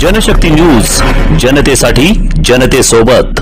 Janshakti news जनतेसाठी जनतेसोबत.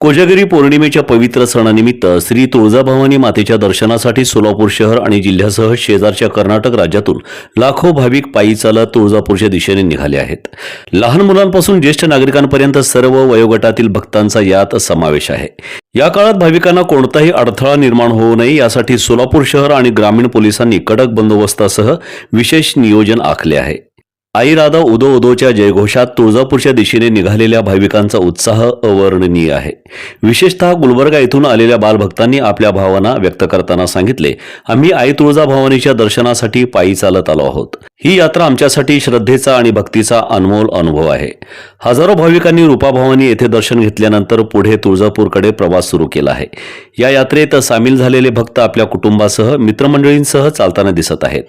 कोजागिरी पौर्णिमेच्या पवित्र सणानिमित्त श्री तुळजाभवानी मातेच्या दर्शनासाठी सोलापूर शहर आणि जिल्ह्यासह शेजारच्या कर्नाटक राज्यातून लाखो भाविक पायी चालत तुळजापूरच्या दिशेने निघाले आहेत. लहान मुलांपासून ज्येष्ठ नागरिकांपर्यंत सर्व वयोगटातील भक्तांचा यात समावेश आहे. या काळात भाविकांना कोणताही अडथळा निर्माण होऊ नये यासाठी सोलापूर शहर आणि ग्रामीण पोलिसांनी कडक बंदोबस्तासह विशेष नियोजन आखले आहे. आई राधा उदो उदोच्या जयघोषात तुळजापूरच्या दिशेने निघालेल्या भाविकांचा उत्साह अवर्णनीय आहे. विशेषतः गुलबर्गा येथून आलेल्या बालभक्तांनी आपल्या भावना व्यक्त करताना सांगितले आम्ही आई तुळजा भवानीच्या दर्शनासाठी पायी चालत आलो आहोत. ही यात्रा आमच्यासाठी श्रद्धेचा आणि भक्तीचा अनमोल अनुभव आहे. हजारो भाविकांनी रूपाभवानी येथे दर्शन घेतल्यानंतर पुढे तुळजापूरकडे प्रवास सुरू केला आहे. या यात्रेत सामील झालेले भक्त आपल्या कुटुंबासह मित्रमंडळींसह चालताना दिसत आहेत.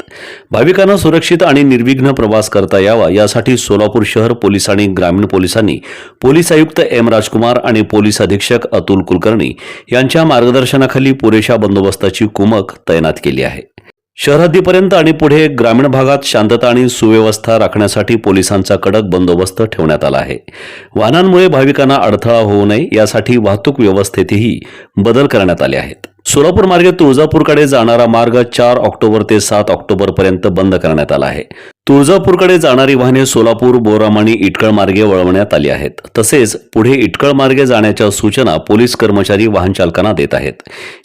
भाविकांना सुरक्षित आणि निर्विघ्न प्रवास करता यावा यासाठी सोलापूर शहर पोलीस आणि ग्रामीण पोलिसांनी पोलीस आयुक्त एम राजकुमार आणि पोलीस अधीक्षक अतुल कुलकर्णी यांच्या मार्गदर्शनाखाली पुरेशा बंदोबस्ताची कुमक तैनात केली आहे. शहरहद्दीपर्यंत आणि पुढे ग्रामीण भागात शांतता आणि सुव्यवस्था राखण्यासाठी पोलिसांचा कडक बंदोबस्त ठेवण्यात आला आहे. वाहनांमुळे भाविकांना अडथळा होऊ नये यासाठी वाहतूक व्यवस्थेतही बदल करण्यात आले आहेत. सोलापूर मार्गे तुळजापूरकडे जाणारा मार्ग चार ऑक्टोबर ते सात ऑक्टोबर पर्यंत बंद करण्यात आला आहे. तुळजापूरकडे जाणारी वाहने सोलापूर बोराम आणि इटकळ मार्गे वळवण्यात आली आहेत. तसेच पुढे इटकळ मार्गे जाण्याच्या सूचना पोलीस कर्मचारी वाहन चालकांना देत आहेत.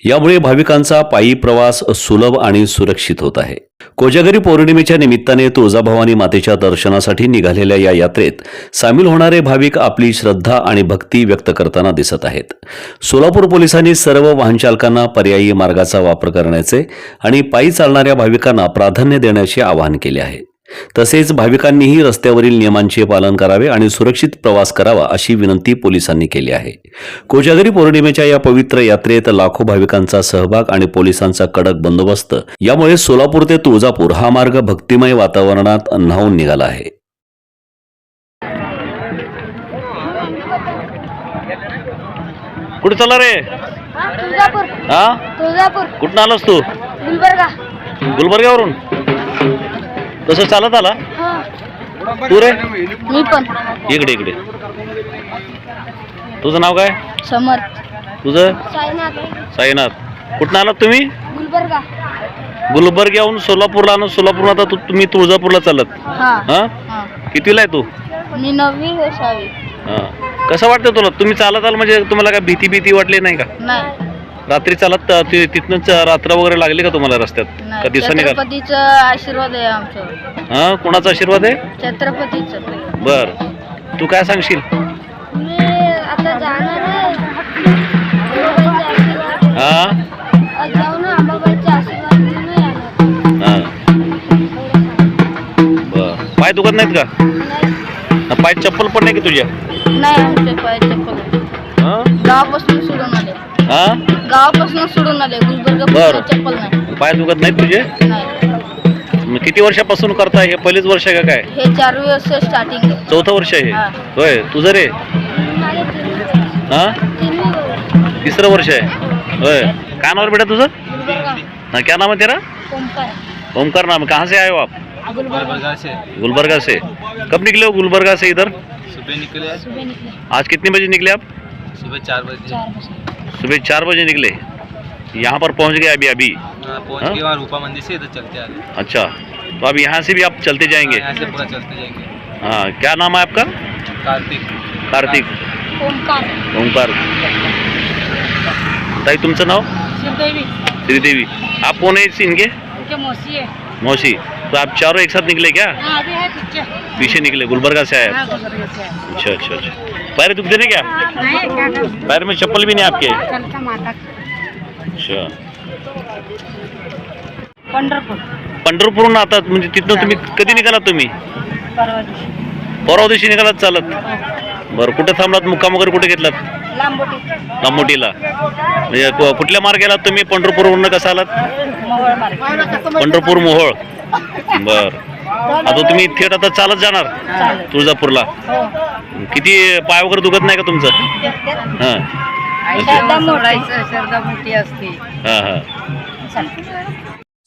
यामुळे भाविकांचा पायी प्रवास सुलभ आणि सुरक्षित होत आहे. कोजागरी पौर्णिमेच्या निमित्ताने तुळजाभवानी मातेच्या दर्शनासाठी निघालेल्या या यात्रेत सामील होणारे भाविक आपली श्रद्धा आणि भक्ती व्यक्त करताना दिसत आहेत. सोलापूर पोलिसांनी सर्व वाहनचालकांना पर्यायी मार्गाचा वापर करण्याचे आणि पायी चालणाऱ्या भाविकांना प्राधान्य देण्याचे आवाहन केले आहे. तसेच भाविकांनीही रस्त्यावरील नियमांचे पालन करावे आणि सुरक्षित प्रवास करावा अशी विनंती पोलिसांनी केली आहे. कोजागरी पौर्णिमेच्या या पवित्र यात्रेत लाखो भाविकांचा सहभाग आणि पोलिसांचा कडक बंदोबस्त यामुळे सोलापूर ते तुळजापूर हा मार्ग भक्तिमय वातावरणात न्हावून निघाला आहे. कुठे चालला रे? हा, तुळजापूर. हा? तुळजापूर. कुठून आलास तू? गुलबर्गा. गुलबर्ग्यावरून? तसं चालत आला? हा. तू रे मी पण. इकडे इकडे. तुझं नाव काय? समर्थ तुझं? साईनाथ. साईनाथ. कुठं आलात तुम्ही? गुलबर्गा. गुलबर्ग्याहून सोलापूरला आणि सोलापूर आता तू तुम्ही तुळजापूरला चालत हा. हा? हा. कितीला आहे तू? मी नववी हा. कसं वाटतं तुला? तुम्ही चालत आल म्हणजे तुम्हाला काय भीती भीती वाटली नाही का? नाही. रात्री चालत अ, ति- तिथनंच रात्र वगैरे लागली का तुम्हाला रस्त्यात? का नाही दिवसांनी का? छत्रपतीचा आशीर्वाद आहे आमचं हा? कोणाचा आशीर्वाद आहे? छत्रपतीचं. बर. तू काय सांगशील? मी आता जाणार आहे. अंबाबाईचा आशीर्वाद हा? आज जाऊ ना अंबाबाईचा आशीर्वाद घेऊन येणार. हा. बर. पाय दुखत नाहीत का? नाही. पाय चप्पल पण नाही की तुझ्या? नाही आमचे पाय चप्पल हा? गावापासून सोडून आले हा? गावापासून सोडून आले गुलबर्गा बरं. चप्पल नाही. पाय दुखत नाहीत तुझे? नाही. मग किती वर्षापासून करताय? हे पहिलेच वर्ष आहे का काय? हे चार वर्ष स्टार्टिंग आहे. चौथं वर्ष आहे? हा. होय. तुझं रे? हा? तिसरं वर्ष आहे. होय. काय नाव रे बेटा तुझं? हाँ, क्या नाम है तेरा? ओमकार नाम. है। कहाँ से आए हो आप? गुलबर्गा. से. गुलबर्गा से. कब निकले हो गुलबर्गा से इधर? सुबह निकले आज। कितने बजे निकले आप? सुबह चार बजे. सुबह चार बजे निकले यहाँ पर पहुँच गए अभी अभी। हाँ, पहुँच हाँ? रूपा मंदिर से इधर चलते आ गए अच्छा तो अब यहाँ से भी आप चलते जाएँगे? हाँ, यहाँ से पूरा चलते जाएँगे। हाँ क्या नाम है आपका? कार्तिक। कार्तिक। ओमकार ओंकार। ताई तुमचं नाव श्रीदेवी श्रीदेवी। आप कौन है इस- इनके मौसी है। मौसी। तो आप चारों एक साथ निकले क्या? हाँ है पीछे पीछे निकले गुलबर्गा से आए। हाँ गुलबर्गा से है अच्छा अच्छा अच्छा। पैर दुखते नहीं क्या? पैर में चप्पल भी नहीं आपके? अच्छा। पंढरपूर। पंढरपूरहून आता म्हणजे तिथनं तुम्ही कधी निघालात तुम्ही? परवा दिवशी. निघालात चालत? बरं कुठे थांबलात? मुक्काम वगैरे कुठे घेतलात? लांबोटी. लांबोटीला. म्हणजे कुठल्या मार्गे आलात तुम्ही पंढरपूरवरून कसं आलात? पंढरपूर मोहोळ. बर. आता तुम्ही थेट आता चालत जाणार तुळजापूरला. किती पाय वगैरे दुखत नाही का तुमचं? हां. श्रद्धा मोठी. श्रद्धा मोठी असते. हां हां.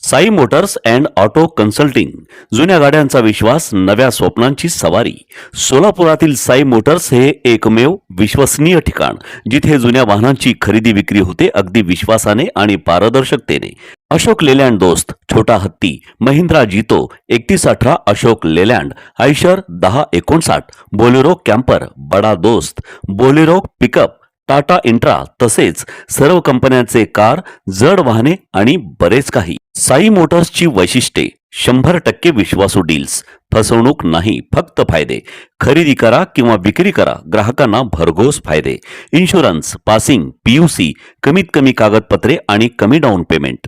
Sai motors and auto consulting जुन्या गाड्यांचा विश्वास नव्या स्वप्नांची सवारी. सोलापुरातील साई मोटर्स हे एकमेव विश्वसनीय ठिकाण जिथे जुन्या वाहनांची खरेदी विक्री होते अगदी विश्वासाने आणि पारदर्शकतेने. अशोक लेलँड दोस्त छोटा हत्ती महिंद्रा जितो एकतीस अठरा अशोक लेलँड आयशर दहा एकोणसाठ बोलेरो कॅम्पर बडा दोस्त बोलेरो पिकअप टाटा इंट्रा तसेच सर्व कंपन्यांचे कार जड वाहने आणि बरेच काही. साई मोटर्सची वैशिष्ट्ये शंभर टक्के विश्वासू डील्स. फसवणूक नाही फक्त फायदे. खरेदी करा किंवा विक्री करा ग्राहकांना भरघोस फायदे. इन्शुरन्स पासिंग पीयूसी कमीत कमी कागदपत्रे आणि कमी डाऊन पेमेंट